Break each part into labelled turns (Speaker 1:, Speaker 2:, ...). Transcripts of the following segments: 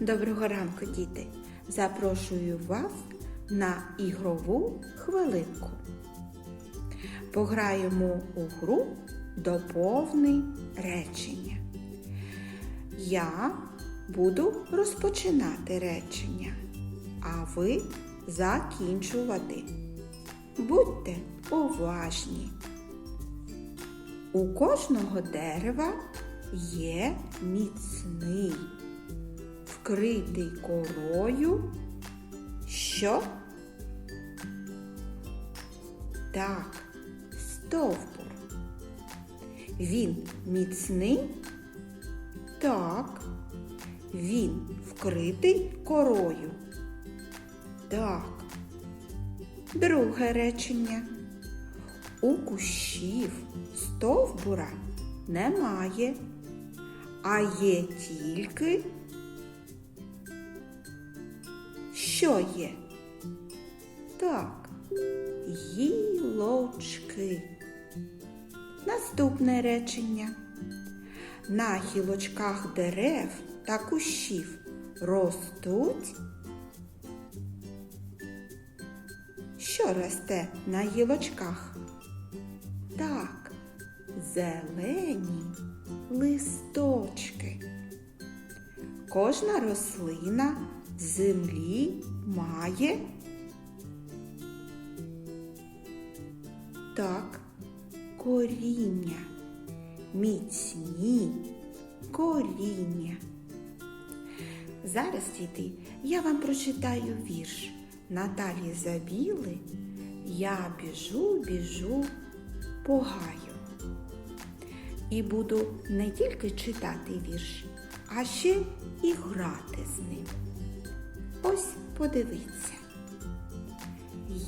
Speaker 1: Доброго ранку, діти! Запрошую вас на ігрову хвилинку. Пограємо у гру Доповни речення. Я буду розпочинати речення, а ви закінчувати. Будьте уважні. У кожного дерева є міцний, вкритий корою. Що? Так, стовбур. Він міцний? Так. Він вкритий корою. Так. Друге речення. У кущів стовбура немає, а є тільки. Що є? Так, гілочки. Наступне речення. На гілочках дерев та кущів ростуть. Що росте на гілочках? Так, зелені листочки. Кожна рослина землі має так коріння, міцні коріння. Зараз, діти, я вам прочитаю вірш Наталі Забіли. Я біжу, біжу по гаю. І буду не тільки читати вірш, а ще і грати з ним. Ось подивіться.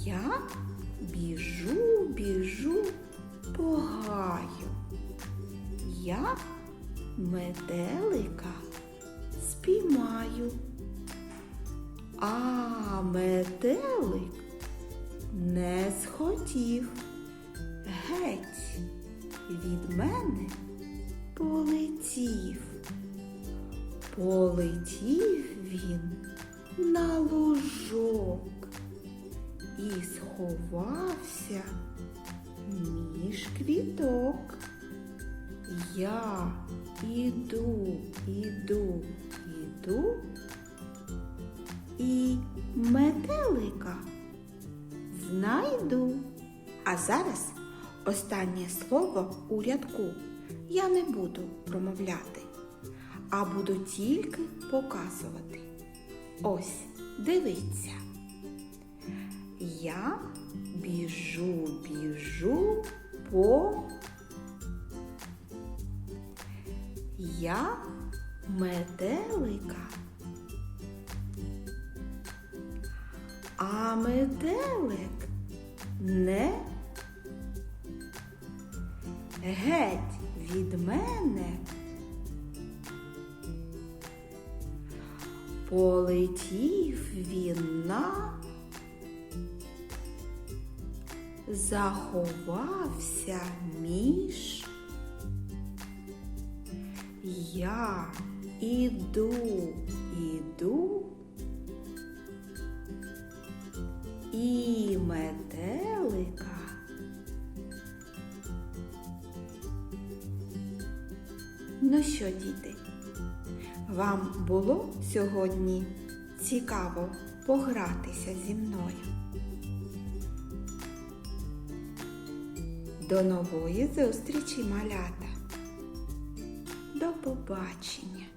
Speaker 1: Я біжу, біжу по гаю. Я метелика спіймаю. А метелик не схотів. Геть від мене полетів. Полетів він на лужок і сховався між квіток. Я іду, іду, іду і метелика знайду. А зараз останнє слово у рядку я не буду промовляти, а буду тільки показувати. Ось, дивіться. Я біжу, біжу по. Я метелика. А метелик не геть від мене. Полетів він на, заховався між. Я іду, іду. І метелика. Ну що, діти, вам було сьогодні цікаво погратися зі мною? До нової зустрічі, малята! До побачення!